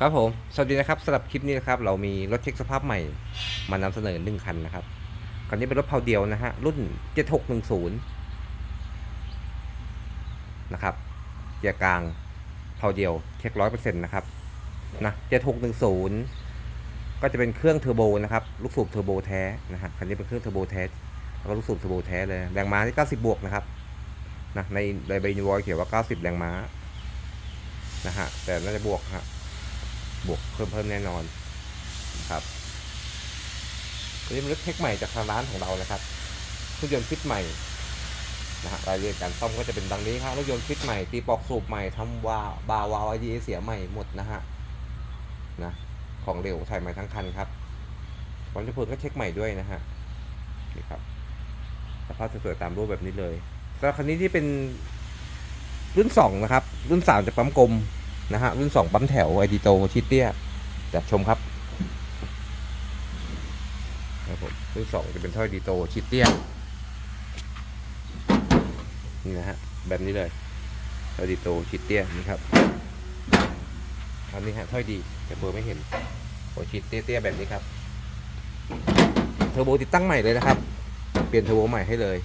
ครับผม สวัสดีนะครับสำหรับคลิปนี้นะครับ เรามีรถเช็คสภาพใหม่ มานำเสนอหนึ่งคันนะครับคันนี้เป็นรถเพาเดียวนะฮะ รุ่น 7610 นะครับเกียร์กลางเพาเดียวเช็คร้อยเปอร์เซ็นต์นะครับนะ7610 ก็จะเป็นเครื่องเทอร์โบนะครับ ลูกสูบเทอร์โบแท้นะฮะคันนี้เป็นเครื่องเทอร์โบแท้แล้วก็ลูกสูบเทอร์โบแท้เลย แรงม้าที่90 บวกนะครับนะในในใบนวอยเขียนว่า 90 แรงม้านะฮะแต่น่าจะบวกฮะ บวกเพิ่มเพิ่มแน่นอนนะครับอันนี้เป็นรถเทคใหม่จากทางร้านของเรานะครับรื่องยนต์ฟิตใหม่นะฮะรายละเอียดการซ่อมก็จะเป็นดังนี้ครับรถยนต์ฟิตใหม่ตีปอกสูบใหม่ทำวาบาล์วาวไอดีเสียใหม่หมดนะฮะนะของเร็วถ่ใหม่ทั้งคันครับวันจะเพิ่ก็เช็คใหม่ด้วยนะฮะนี่ครับสภาพสวยๆตามรูปแบบนี้เลยสำหรับคันนี้ที่เป็นรุ่นสองนะครับ รุ่นสามจากปั๊มกลม นะฮะรุ่นสองปั๊มแถวไอดีโตชิเตี้ยจัดชมครับครับผมรุ่นสองจะเป็นท่อไอดีโตชิเตี้ยนี่นะฮะแบบนี้เลยไอดีโตชิเตี้ยนี่ครับอันนี้ฮะท่อยดีแต่เบอร์ไม่เห็นโอชิดเตี้ยแบบนี้ครับเทอร์โบติดตั้งใหม่เลยนะครับ เปลี่ยนเทอร์โบใหม่ให้เลย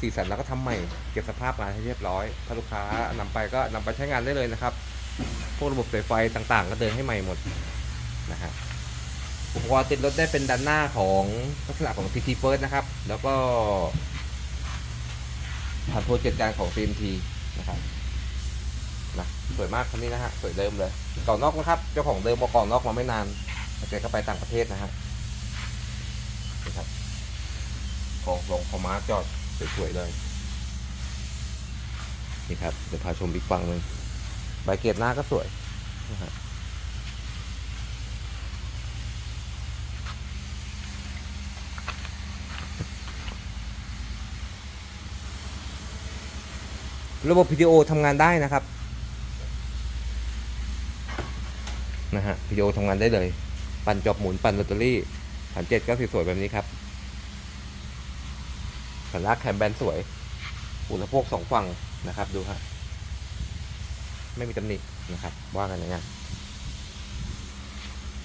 สีสันแล้วก็ทำใหม่ เก็บสภาพมาให้เรียบร้อย ถ้าลูกค้านำไปก็นำไปใช้งานได้เลยนะครับ พวกระบบสายไฟต่างๆ ก็เดินให้ใหม่หมดนะฮะอุปกรณ์ติดรถได้เป็นด้านหน้าของลักษณะของ PT First นะครับ แล้วก็ผ่านโปรเจกต์การของ CMT นะครับนะสวยมากคันนี้นะฮะสวยเดิมเลยเก่านอกนะครับ เจ้าของเดิมบอกก่อนอกมาไม่นานแต่แกก็ไปต่างประเทศนะฮะนี่ครับของลงคอมาจอดสวยๆเลยนี่ครับเดี๋ยวพาชมบิ๊กฟังเลย ใบเกตหน้าก็สวยนะฮะระบบ PDO ทำงานได้นะครับนะฮะ PDO ทำงานได้เลย ปั่นจอบหมุนปั่นลอตเตอรี่ผันเจ็ดก็สวยๆแบบนี้ครับสันลากแคมแบนสวยอุณหภูมิสองฝั่งนะครับดูฮะ ไม่มีตำหนินะครับ ว่ากันอย่างนั้น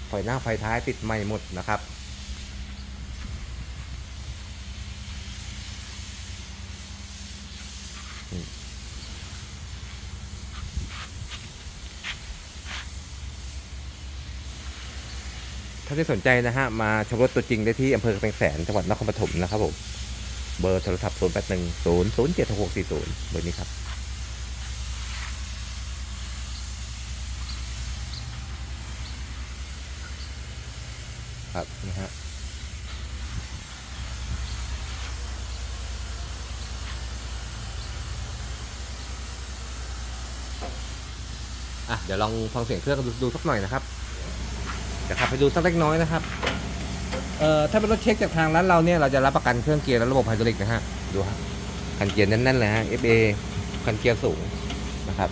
ไฟหน้าไฟท้ายติดใหม่หมดนะครับ ถ้าที่สนใจนะฮะ มาชมรถตัวจริงได้ที่อำเภอกำแพงแสนจังหวัดนครปฐมนะครับผม เบอร์โทรศัพท์ 0 8 1 0 0 7 6 4 0 เบอร์นี้ครับ ครับ นะฮะอะเดี๋ยวลองฟังเสียงเครื่องดูดูสักหน่อยนะครับเดี๋ยวขับไปดูสักเล็กน้อยนะครับเอ่อถ้าเป็นรถเช็คจากทางร้านเราเนี่ยเราจะรับประกันเครื่องเกียร์และระบบไฮดรอลิกนะฮะดูฮะคันเกียร์แน่นๆเลยฮะ FA คันเกียร์สูงนะครับ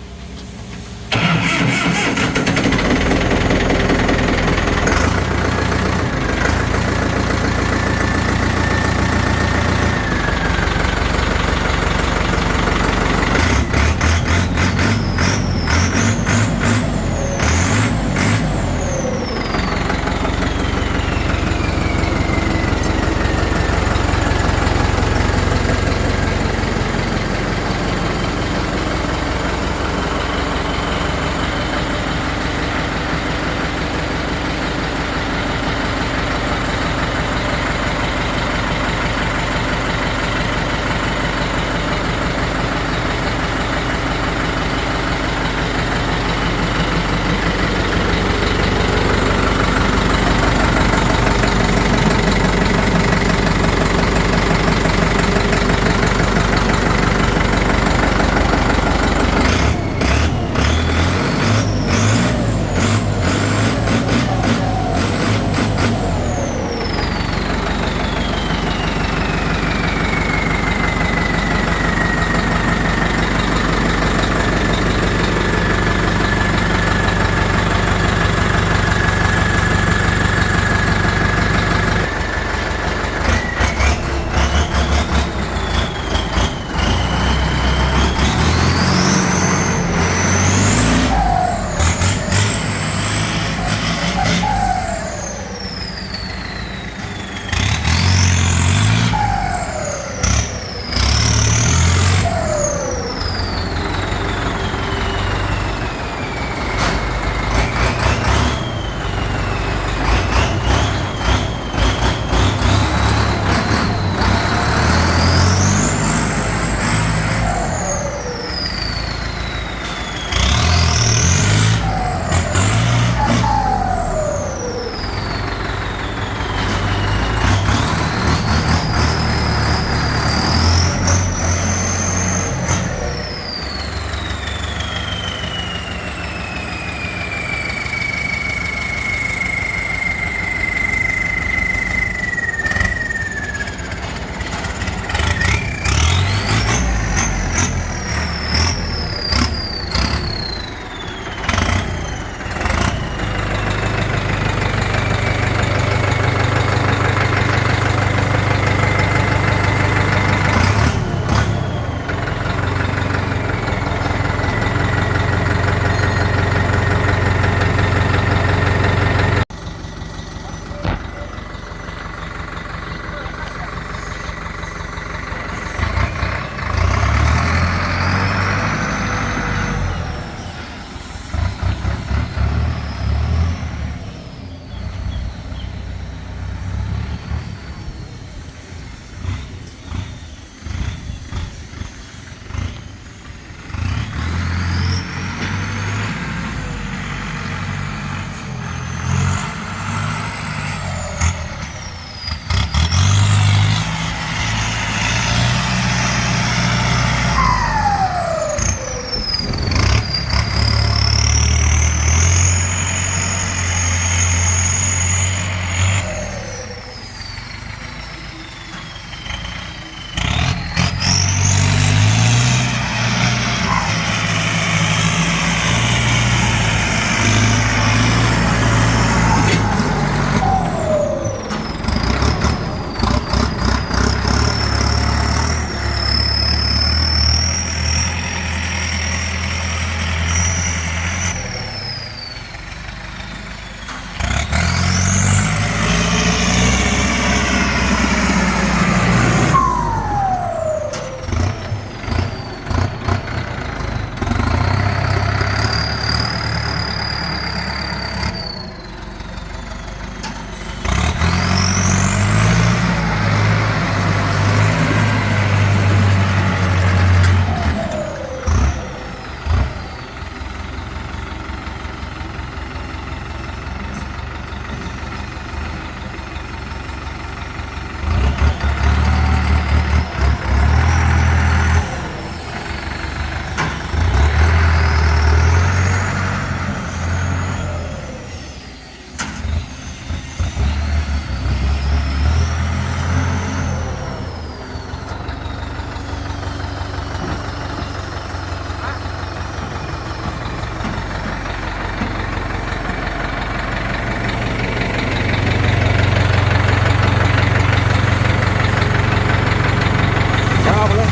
เลย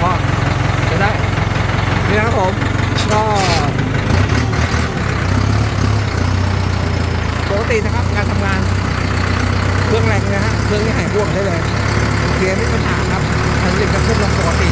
พอจะได้นี่นะครับผมก็ปกตินะครับการทำงานเครื่องแรงนะฮะเครื่องนี้หายห่วงได้เลยเกียร์ไม่มีปัญหาครับผลิตก็ขึ้นลงปกติ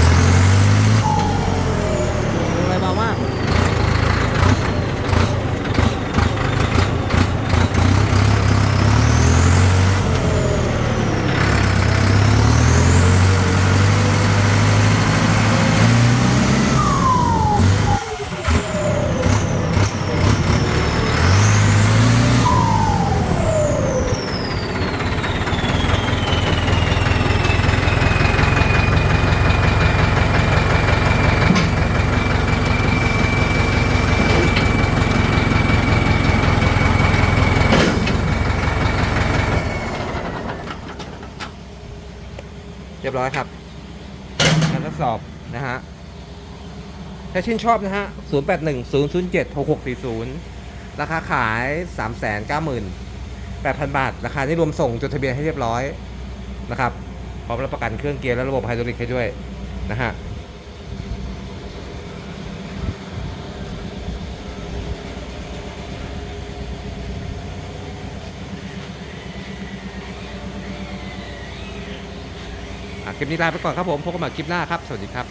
รียบร้อยครับการทดสอบนะฮะถ้าชื่นชอบนะฮะ 0 8 1 0 0 7 6 6 4 0 ราคาขาย 3 9 8 0 0 0 บาท ราคาที่รวมส่งจดทะเบียนให้เรียบร้อยนะครับ พร้อมรับประกันเครื่องเกียร์และระบบไฮดรอลิกให้ด้วยนะฮะอะ คลิปนี้ลาไปก่อนครับผมพบกันใหม่คลิปหน้าครับ สวัสดีครับ